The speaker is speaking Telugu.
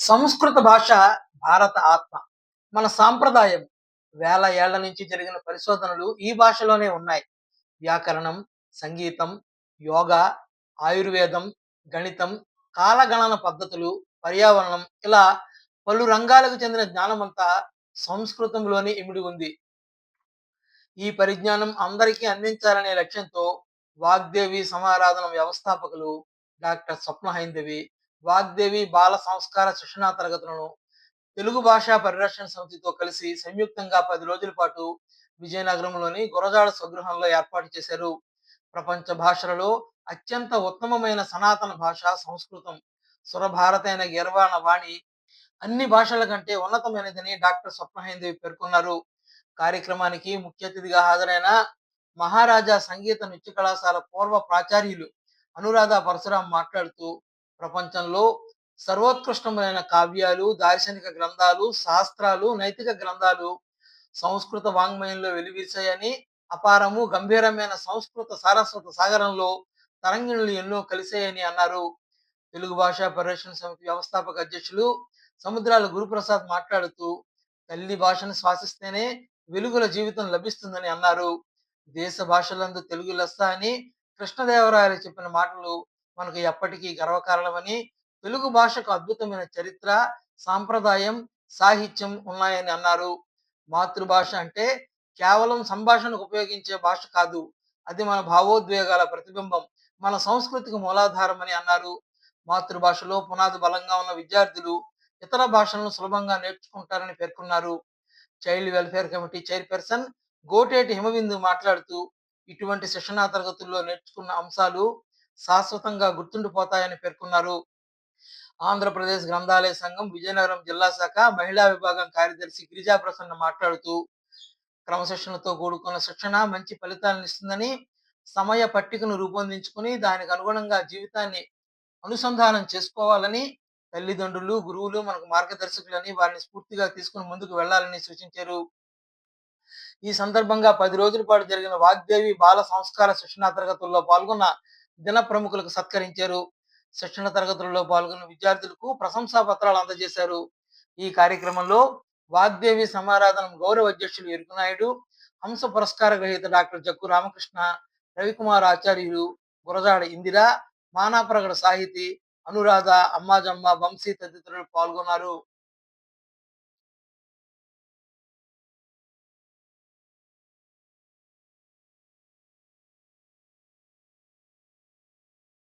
సంస్కృత భాష భారత ఆత్మ. మన సాంప్రదాయం వేల ఏళ్ళ నుంచి జరిగిన పరిశోధనలు ఈ భాషలోనే ఉన్నాయి. వ్యాకరణం సంగీతం యోగా ఆయుర్వేదం గణితం కాలగణన పద్ధతులు పర్యావరణం ఇలా పలు రంగాలకు చెందిన జ్ఞానమంతా సంస్కృతంలోనే ఇమిడి ఉంది. ఈ పరిజ్ఞానం అందరికీ అందించాలనే లక్ష్యంతో వాగ్దేవి సమారాధన వ్యవస్థాపకులు డాక్టర్ స్వప్న హైందవి వాగ్దేవి బాల సంస్కార శిక్షణా తరగతులను తెలుగు భాషా పరిరక్షణ సమితితో కలిసి సంయుక్తంగా పది రోజుల పాటు విజయనగరంలోని గురజాడ స్వగృహంలో ఏర్పాటు చేశారు. ప్రపంచ భాషలలో అత్యంత ఉత్తమమైన సనాతన భాష సంస్కృతం సురభారతైన గర్వాణ వాణి అన్ని భాషల కంటే ఉన్నతమైనదని డాక్టర్ స్వప్నహేందేవి పేర్కొన్నారు. కార్యక్రమానికి ముఖ్య అతిథిగా హాజరైన మహారాజా సంగీత నృత్య కళాశాల పూర్వ ప్రాచార్యులు అనురాధ పరశురాం మాట్లాడుతూ ప్రపంచంలో సర్వోత్కృష్టమైన కావ్యాలు దార్శనిక గ్రంథాలు శాస్త్రాలు నైతిక గ్రంథాలు సంస్కృత వాంగ్మయంలో వెలువీర్చాయని అపారము గంభీరమైన సంస్కృత సారస్వత సాగరంలో తరంగిణులు ఎన్నో కలిసాయని అన్నారు. తెలుగు భాషా పరిరక్షణ సమితి వ్యవస్థాపక అధ్యక్షులు సముద్రాల గురుప్రసాద్ మాట్లాడుతూ తల్లి భాషను శ్వాసిస్తేనే వెలుగుల జీవితం లభిస్తుందని అన్నారు. దేశ భాషలందు తెలుగు లెస్స అని కృష్ణదేవరాయలు చెప్పిన మాటలు మనకు ఎప్పటికీ గర్వకారణమని తెలుగు భాషకు అద్భుతమైన చరిత్ర సాంప్రదాయం సాహిత్యం ఉన్నాయని అన్నారు. మాతృభాష అంటే కేవలం సంభాషణకు ఉపయోగించే భాష కాదు అది మన భావోద్వేగాల ప్రతిబింబం మన సంస్కృతికి మూలాధారం అని అన్నారు. మాతృభాషలో పునాది బలంగా ఉన్న విద్యార్థులు ఇతర భాషలను సులభంగా నేర్చుకుంటారని పేర్కొన్నారు. Child welfare committee chairperson Goteti Himabindu మాట్లాడుతూ ఇటువంటి శిక్షణా తరగతుల్లో నేర్చుకున్న అంశాలు శాశ్వతంగా గుర్తుండిపోతాయని పేర్కొన్నారు. ఆంధ్రప్రదేశ్ గ్రంథాలయ సంఘం విజయనగరం జిల్లా శాఖ మహిళా విభాగం కార్యదర్శి గిరిజా ప్రసన్న మాట్లాడుతూ క్రమశిక్షణతో కూడుకున్న శిక్షణ మంచి ఫలితాలను ఇస్తుందని సమయ పట్టికను రూపొందించుకుని దానికి అనుగుణంగా జీవితాన్ని అనుసంధానం చేసుకోవాలని తల్లిదండ్రులు గురువులు మనకు మార్గదర్శకులని వారిని స్ఫూర్తిగా తీసుకుని ముందుకు వెళ్ళాలని సూచించారు. ఈ సందర్భంగా పది రోజుల పాటు జరిగిన వాగ్దేవి బాల సంస్కార శిక్షణా తరగతుల్లో పాల్గొన్న దిన ప్రముఖులకు సత్కరించారు. శిక్షణ తరగతులలో పాల్గొన్న విద్యార్థులకు ప్రశంసా పత్రాలు అందజేశారు. ఈ కార్యక్రమంలో వాగ్దేవి సమారాధన గౌరవ అధ్యక్షులు ఎరుకునాయుడు హంస పురస్కార గ్రహీత డాక్టర్ జక్కు రామకృష్ణ రవికుమార్ ఆచార్యులు గురజాడ ఇందిర మానాప్రగడ సాహితి అనురాధ అమ్మాజమ్మ వంశీ తదితరులు పాల్గొన్నారు.